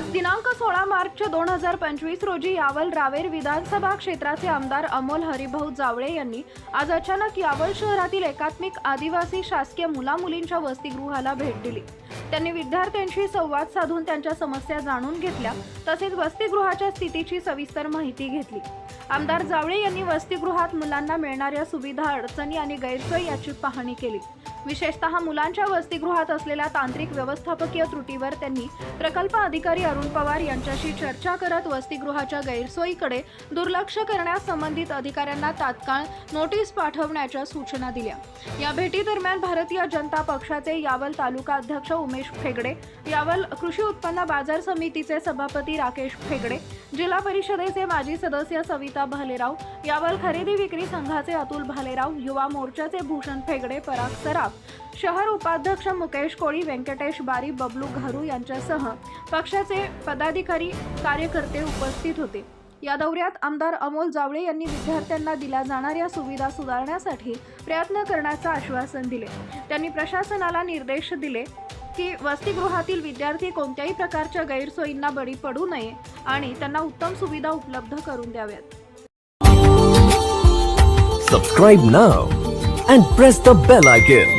आज दिनांक सोळा मार्च दोन हजार पंचवीस रोजी यावल रावेर विधानसभा क्षेत्राचे आमदार अमोल हरिभाऊ जावळे यांनी आज अचानक यावल शहरातील एकात्मिक आदिवासी शासकीय मुलामुलींच्या वसतिगृहाला भेट दिली. त्यांनी विद्यार्थ्यांशी संवाद साधून त्यांच्या समस्या जाणून घेतल्या तसेच वसतिगृहाच्या स्थितीची सविस्तर माहिती घेतली. आमदार जावळे यांनी वसतिगृहात मुलांना मिळणाऱ्या सुविधा अडचणी आणि गैरसोय याची पाहणी केली. विशेषतः मुलांच्या वसतिगृहात असलेल्या तांत्रिक व्यवस्थापकीय त्रुटीवर त्यांनी प्रकल्प अधिकारी अरुण पवार यांच्याशी चर्चा करत वसतिगृहाच्या गैरसोयीकडे दुर्लक्ष करण्यास संबंधित अधिकाऱ्यांना तात्काळ नोटीस पाठवण्याच्या सूचना दिल्या. या भेटीदरम्यान भारतीय जनता पक्षाचे यावल तालुका अध्यक्ष उमेश फेगडे यावल कृषी उत्पन्न बाजार समितीचे सभापती राकेश फेगडे जिल्हा परिषदेचे माजी सदस्य सविता भालेराव यावल खरेदी विक्री संघाचे अतुल भालेराव युवा मोर्चाचे भूषण फेगडे पराग सराफ शहर उपाध्यक्ष मुकेश कोळी व्यंकटेश बारी बबलू घारू यांच्यासह पक्षाचे पदाधिकारी कार्यकर्ते उपस्थित होते. या दौऱ्यात आमदार अमोल जावळे यांनी विद्यार्थ्यांना दिल्या जाणाऱ्या सुविधा सुधारण्यासाठी प्रयत्न करण्याचं आश्वासन दिले. त्यांनी प्रशासनाला निर्देश दिले की वसतिगृहातील विद्यार्थी कोणत्याही प्रकारच्या गैरसोयींना बळी पडू नये आणि त्यांना उत्तम सुविधा उपलब्ध करून द्याव्यात. Subscribe now and press the bell icon